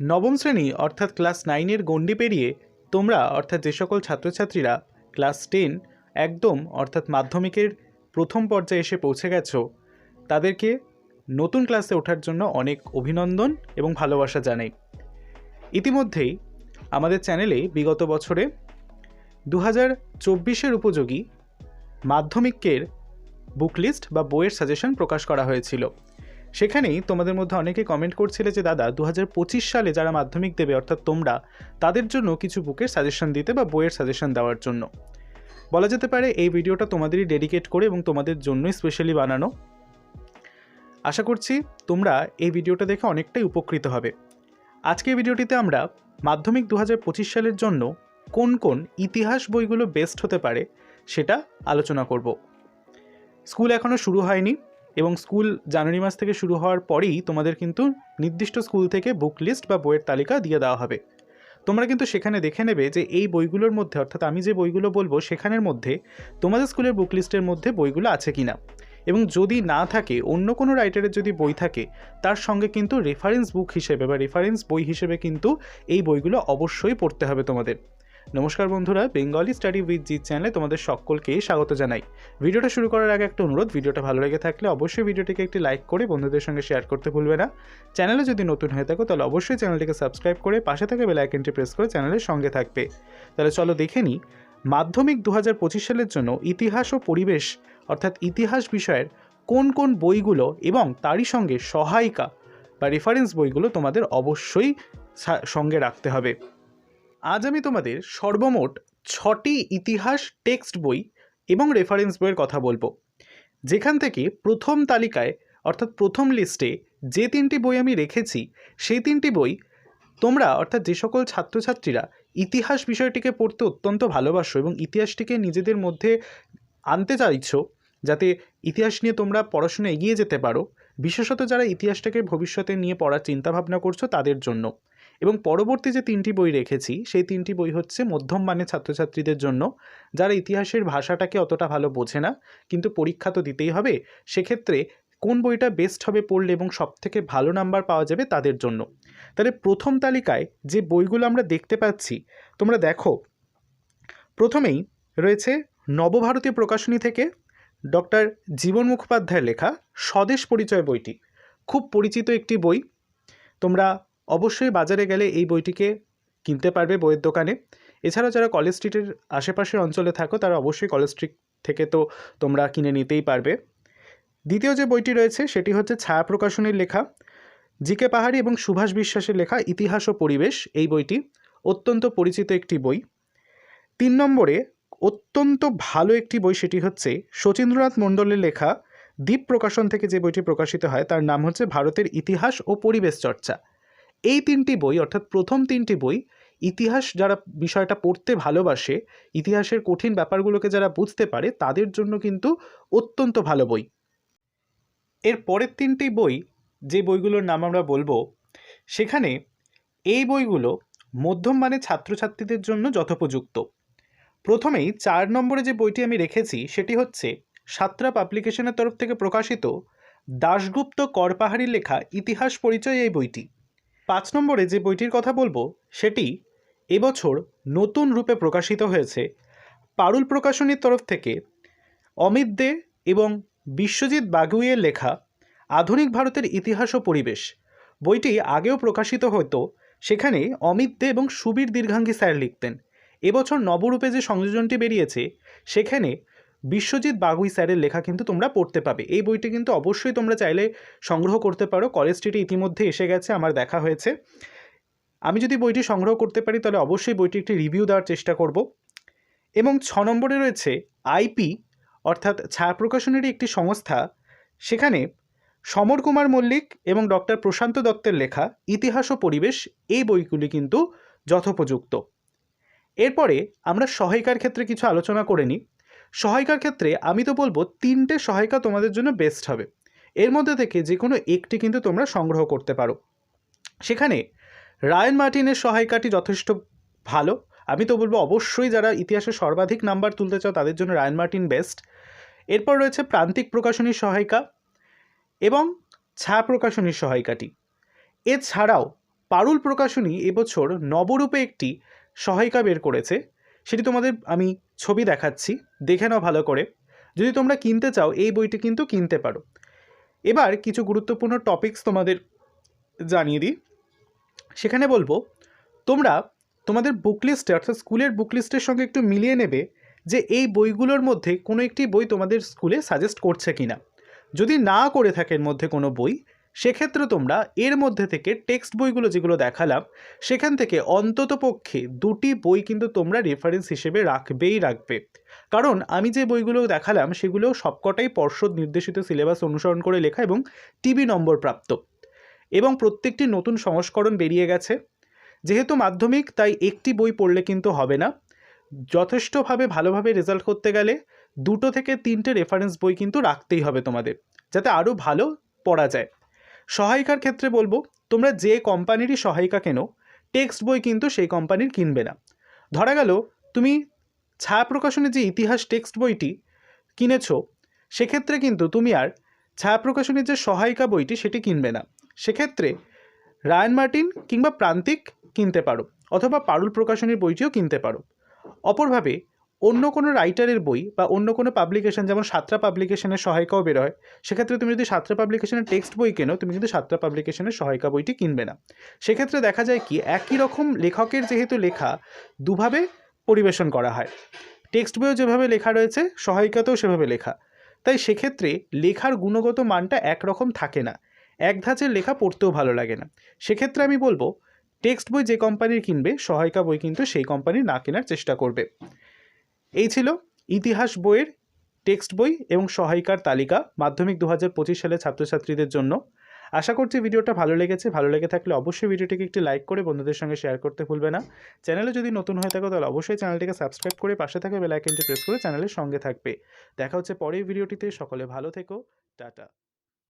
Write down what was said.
নবম শ্রেণি অর্থাৎ ক্লাস নাইনের গণ্ডি পেরিয়ে তোমরা, অর্থাৎ যে সকল ছাত্রছাত্রীরা ক্লাস টেন একদম, অর্থাৎ মাধ্যমিকের প্রথম পর্যায়ে এসে পৌঁছে গেছো, তাদেরকে নতুন ক্লাসে ওঠার জন্য অনেক অভিনন্দন এবং ভালোবাসা জানাই। ইতিমধ্যেই আমাদের চ্যানেলে বিগত বছরে দু হাজার চব্বিশের উপযোগী মাধ্যমিকের বুক লিস্ট বা বইয়ের সাজেশন প্রকাশ করা হয়েছিল। সেখানেই তোমাদের মধ্যে অনেকে কমেন্ট করছিলে যে, দাদা দু হাজার পঁচিশ সালে যারা মাধ্যমিক দেবে, অর্থাৎ তোমরা, তাদের জন্য কিছু বুকের সাজেশন দিতে বা বইয়ের সাজেশন দেওয়ার জন্য। বলা যেতে পারে এই ভিডিওটা তোমাদেরই ডেডিকেট করে এবং তোমাদের জন্যই স্পেশালি বানানো। আশা করছি তোমরা এই ভিডিওটা দেখে অনেকটাই উপকৃত হবে। আজকে ভিডিওটিতে আমরা মাধ্যমিক দু হাজার পঁচিশ সালের জন্য কোন কোন ইতিহাস বইগুলো বেস্ট হতে পারে সেটা আলোচনা করব। স্কুল এখনও শুরু হয়নি এবং স্কুল জানুয়ারি মাস থেকে শুরু হওয়ার পরেই তোমাদের কিন্তু নির্দিষ্ট স্কুল থেকে বুক লিস্ট বা বইয়ের তালিকা দিয়ে দেওয়া হবে। তোমরা কিন্তু সেখানে দেখে নেবে যে এই বইগুলোর মধ্যে, অর্থাৎ আমি যে বইগুলো বলব, সেখানের মধ্যে তোমাদের স্কুলের বুক লিস্টের মধ্যে বইগুলো আছে কি না এবং যদি না থাকে, অন্য কোনো রাইটারের যদি বই থাকে, তার সঙ্গে কিন্তু রেফারেন্স বুক হিসেবে বা রেফারেন্স বই হিসেবে কিন্তু এই বইগুলো অবশ্যই পড়তে হবে তোমাদের। নমস্কার বন্ধুরা বেঙ্গলি স্টাডি উইথ জিৎ চ্যানেলে তোমাদের সকলকে স্বাগত জানাই। ভিডিওটা শুরু করার আগে একটা অনুরোধ, ভিডিওটা ভালো লেগে থাকলে অবশ্যই ভিডিওটিকে একটি লাইক করে বন্ধুদের সঙ্গে শেয়ার করতে ভুলবে না। চ্যানেলে যদি নতুন হয়ে থাকো, তাহলে অবশ্যই চ্যানেলটিকে সাবস্ক্রাইব করে পাশে থাকা বেল প্রেস করে চ্যানেলের সঙ্গে থাকবে। তাহলে চলো দেখে নিই, মাধ্যমিক দু হাজার পঁচিশ সালের জন্য ইতিহাস ও পরিবেশ, অর্থাৎ ইতিহাস বিষয়ের কোন কোন বইগুলো এবং তারই সঙ্গে সহায়িকা বা রেফারেন্স বইগুলো তোমাদের অবশ্যই সঙ্গে রাখতে হবে। আজ আমি তোমাদের সর্বমোট ছটি ইতিহাস টেক্সট বই এবং রেফারেন্স বইয়ের কথা বলব। যেখান থেকে প্রথম তালিকায়, অর্থাৎ প্রথম লিস্টে যে তিনটি বই আমি রেখেছি, সেই তিনটি বই তোমরা, অর্থাৎ যে সকল ছাত্রছাত্রীরা ইতিহাস বিষয়টিকে পড়তে অত্যন্ত ভালোবাসো এবং ইতিহাসটিকে নিজেদের মধ্যে আনতে চাইছো, যাতে ইতিহাস নিয়ে তোমরা পড়াশোনা এগিয়ে যেতে পারো, বিশেষত যারা ইতিহাসটাকে ভবিষ্যতে নিয়ে পড়ার চিন্তাভাবনা করছ তাদের জন্য। এবং পরবর্তী যে তিনটি বই রেখেছি, সেই তিনটি বই হচ্ছে মধ্যম মানের ছাত্রছাত্রীদের জন্য, যারা ইতিহাসের ভাষাটাকে অতটা ভালো বোঝে না, কিন্তু পরীক্ষা তো দিতেই হবে, সেক্ষেত্রে কোন বইটা বেস্ট হবে পড়লে এবং সবথেকে ভালো নাম্বার পাওয়া যাবে তাদের জন্য। তাহলে প্রথম তালিকায় যে বইগুলো আমরা দেখতে পাচ্ছি, তোমরা দেখো, প্রথমেই রয়েছে নবভারতীয় প্রকাশনী থেকে ডক্টর জীবন মুখোপাধ্যায়ের লেখা স্বদেশ পরিচয় বইটি। খুব পরিচিত একটি বই, তোমরা অবশ্যই বাজারে গেলে এই বইটিকে কিনতে পারবে বইয়ের দোকানে। এছাড়াও যারা কলেজ স্ট্রিটের আশেপাশের অঞ্চলে থাকো, তারা অবশ্যই কলেজ স্ট্রিট থেকে তো তোমরা কিনে নিতেই পারবে। দ্বিতীয় যে বইটি রয়েছে, সেটি হচ্ছে ছায়া প্রকাশনীর লেখা। জিকে পাহাড়ি এবং সুভাষ বিশ্বাসের লেখা ইতিহাস ও পরিবেশ। এই বইটি অত্যন্ত পরিচিত একটি বই। তিন নম্বরে অত্যন্ত ভালো একটি বই সেটি হচ্ছে শচীন্দ্রনাথ মণ্ডলের লেখা দ্বীপ প্রকাশন থেকে যে বইটি প্রকাশিত হয়, তার নাম হচ্ছে ভারতের ইতিহাস ও পরিবেশ চর্চা। এই তিনটি বই, অর্থাৎ প্রথম তিনটি বই, ইতিহাস যারা বিষয়টা পড়তে ভালোবাসে, ইতিহাসের কঠিন ব্যাপারগুলোকে যারা বুঝতে পারে, তাদের জন্য কিন্তু অত্যন্ত ভালো বই। এর পরের তিনটি বই, যে বইগুলোর নাম আমরা বলব, সেখানে এই বইগুলো মধ্যম মানের ছাত্রছাত্রীদের জন্য যথোপযুক্ত। প্রথমেই চার নম্বরে যে বইটি আমি রেখেছি, সেটি হচ্ছে সাতরা পাবলিকেশনের তরফ থেকে প্রকাশিত দাশগুপ্ত করপাহাড়ির লেখা ইতিহাস পরিচয় এই বইটি। পাঁচ নম্বরে যে বইটির কথা বলব, সেটি এবছর নতুন রূপে প্রকাশিত হয়েছে। পারুল প্রকাশনীর তরফ থেকে অমিত দে এবং বিশ্বজিৎ বাগুইয়ের লেখা আধুনিক ভারতের ইতিহাস ও পরিবেশ বইটি আগেও প্রকাশিত হতো, সেখানে অমিত দে এবং সুবীর দীর্ঘাঙ্গী স্যার লিখতেন। এবছর নবরূপে যে সংযোজনটি বেরিয়েছে, সেখানে বিশ্বজিৎ বাগুই স্যারের লেখা কিন্তু তোমরা পড়তে পাবে। এই বইটি কিন্তু অবশ্যই তোমরা চাইলে সংগ্রহ করতে পারো। কলেজ স্ট্রিটে ইতিমধ্যে এসে গেছে, আমার দেখা হয়েছে। আমি যদি বইটি সংগ্রহ করতে পারি, তাহলে অবশ্যই বইটি একটি রিভিউ দেওয়ার চেষ্টা করব। এবং ছ নম্বরে রয়েছে আইপি অর্থাৎ ছায়া প্রকাশনেরই একটি সংস্থা। সেখানে সমর কুমার মল্লিক এবং ডক্টর প্রশান্ত দত্তের লেখা, ইতিহাস ও পরিবেশ, এই বইগুলি কিন্তু যথোপযুক্ত। এরপরে আমরা সহায়িকার ক্ষেত্রে কিছু আলোচনা করে নিই। সহায়িকার ক্ষেত্রে আমি তো বলব তিনটে সহায়িকা তোমাদের জন্য বেস্ট হবে। এর মধ্যে থেকে যে কোনো একটি কিন্তু তোমরা সংগ্রহ করতে পারো। সেখানে রায়ন মার্টিনের সহায়িকাটি যথেষ্ট ভালো। আমি তো বলব অবশ্যই যারা ইতিহাসে সর্বাধিক নাম্বার তুলতে চাও তাদের জন্য রায়ন মার্টিন বেস্ট এরপর রয়েছে প্রান্তিক প্রকাশনীর সহায়িকা এবং ছা প্রকাশনীর সহায়িকাটি। এছাড়াও পারুল প্রকাশনী এবছর নবরূপে একটি সহায়িকা বের করেছে। সেটি তোমাদের আমি ছবি দেখাচ্ছি, দেখে নাও ভালো করে। যদি তোমরা কিনতে চাও, এই বইটি কিন্তু কিনতে পারো। এবার কিছু গুরুত্বপূর্ণ টপিকস তোমাদের জানিয়ে দিই। সেখানে বলব, তোমরা তোমাদের বুক লিস্টে অর্থাৎ স্কুলের বুক লিস্টের সঙ্গে একটু মিলিয়ে নেবে যে এই বইগুলোর মধ্যে কোনো একটি বই তোমাদের স্কুলে সাজেস্ট করছে কিনা। যদি না করে থাকে এর মধ্যে কোনো বই সেক্ষেত্রে তোমরা এর মধ্যে থেকে টেক্সট বইগুলো যেগুলো দেখালাম, সেখান থেকে অন্তত পক্ষে দুটি বই কিন্তু তোমরা রেফারেন্স হিসেবে রাখবেই রাখবে। কারণ আমি যে বইগুলো দেখালাম, সেগুলো সবকটাই পর্ষদ নির্দেশিত সিলেবাস অনুসরণ করে লেখা এবং টিভি নম্বর প্রাপ্ত। এবং প্রত্যেকটি নতুন সংস্করণ বেরিয়ে গেছে। যেহেতু মাধ্যমিক, তাই একটি বই পড়লে কিন্তু হবে না। যথেষ্টভাবে ভালোভাবে রেজাল্ট করতে গেলে দুটো থেকে তিনটে রেফারেন্স বই কিন্তু রাখতেই হবে তোমাদের, যাতে আরও ভালো পড়া যায়। সহায়িকার ক্ষেত্রে বলব, তোমরা যে কোম্পানিরই সহায়িকা কেনো, টেক্সট বই কিন্তু সেই কোম্পানির কিনবে না। ধরা গেল, তুমি ছায়া প্রকাশনের যে ইতিহাস টেক্সট বইটি কিনেছো, সেক্ষেত্রে কিন্তু তুমি আর ছায়া প্রকাশনের যে সহায়িকা বইটি সেটি কিনবে না। সেক্ষেত্রে রায়ান মার্টিন কিংবা প্রান্তিক কিনতে পারো, অথবা পারুল প্রকাশনীর বইটিও কিনতে পারো। অপরভাবে অন্য কোনো রাইটারের বই বা অন্য কোনো পাবলিকেশন যেমন সাতরা পাবলিকেশনের সহায়িকাও বেরোয় সেক্ষেত্রে তুমি যদি সাতরা পাবলিকেশনের টেক্সট বই কেনো, তুমি কিন্তু সাতরা পাবলিকেশনের সহায়িকা বইটি কিনবে না। সেক্ষেত্রে দেখা যায় কি, একই রকম লেখকের যেহেতু লেখা দুভাবে পরিবেশন করা হয়। টেক্সট বইও যেভাবে লেখা রয়েছে, সহায়িকাতেও সেভাবে লেখা। তাই সেক্ষেত্রে লেখার গুণগত মানটা একরকম থাকে না। এক ধাঁচের লেখা পড়তেও ভালো লাগে না। সেক্ষেত্রে আমি বলব টেক্সট বই যে কোম্পানির কিনবে, সহায়িকা বই কিন্তু সেই কোম্পানির না কেনার চেষ্টা করবে। এই ছিল ইতিহাস বইয়ের টেক্সট বই এবং সহায়িকার তালিকা মাধ্যমিক দু হাজার পঁচিশ সালে ছাত্রছাত্রীদের জন্য। আশা করছি ভিডিওটা ভালো লেগেছে। ভালো লেগে থাকলে অবশ্যই ভিডিওটিকে একটি লাইক করে বন্ধুদের সঙ্গে শেয়ার করতে ভুলবে না। চ্যানেলে যদি নতুন হয়ে থাকো তাহলে অবশ্যই চ্যানেলটিকে সাবস্ক্রাইব করে পাশে থাকা বেল আইকনটি প্রেস করে চ্যানেলের সঙ্গে থাকবে। দেখা হচ্ছে পরের ভিডিওটিতে। সকলে ভালো থেকো। টাটা।